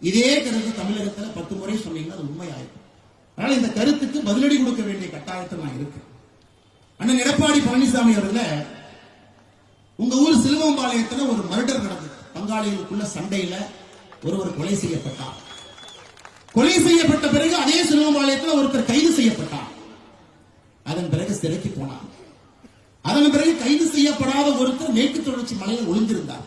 இதே கருத்து தமிழகத்துல பத்து முறை சொன்னீங்கன்னா அது உண்மையாயிருக்கும். அதனால இந்த கருத்துக்கு பதிலடி கொடுக்க வேண்டிய கட்டாயத்தில் நான் இருக்கேன். அண்ணன் எடப்பாடி பழனிசாமி அவர்கள உங்க ஊர் சிலுவம்பாளையத்துல ஒரு மர்டர் நடந்தது. பங்காளிகளுக்குள்ள சண்டையில ஒருவர் கொலை செய்யப்பட்டார். கொலை செய்யப்பட்ட பிறகு அதே சிலுவம்பாளையத்துல ஒருத்தர் கைது செய்யப்பட்டார். அதன் பிறகு சிறைக்கு போனார். அதன் பிறகு கைது செய்யப்படாத ஒருத்தர் மேற்கு தொடர்ச்சி மலையில் ஒளிந்திருந்தார்.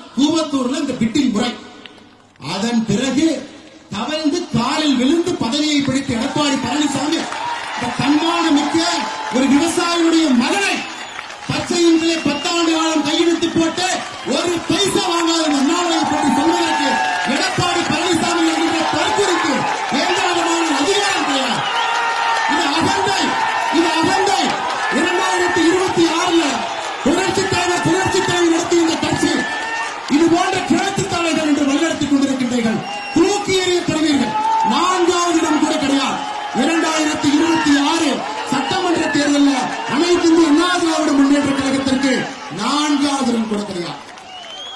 பதவியை பிடித்த எடப்பாடி பழனிசாமி தன்மானமிக்க ஒரு விவசாயியுடைய மகனை பச்சையின்றே பத்தாண்டு காலம் கையெழுத்து போட்டு ஒரு பைசா வாங்காத அண்ணாமலையை போட்டு சொல்வதற்கு எடப்பாடி பழனிசாமி என்கின்ற பருத்திற்கு ஏராளமான அதிகாரம் தேவை இது அகந்தை இது அகந்தை. இரண்டாயிரத்தி இருபத்தி ஆறுல புரட்சி தலைமை புரட்சி தலைமை நடத்திய இந்த கட்சி இது போன்ற கிழக்கு தலைவர் என்று வழிநடத்திக் கொண்டிருக்கின்றீர்கள்.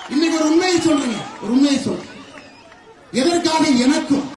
இன்னைக்கு ஒரு உண்மையை சொல்றீங்க ஒரு உண்மையை சொல்றேன் எதற்காக எனக்கும்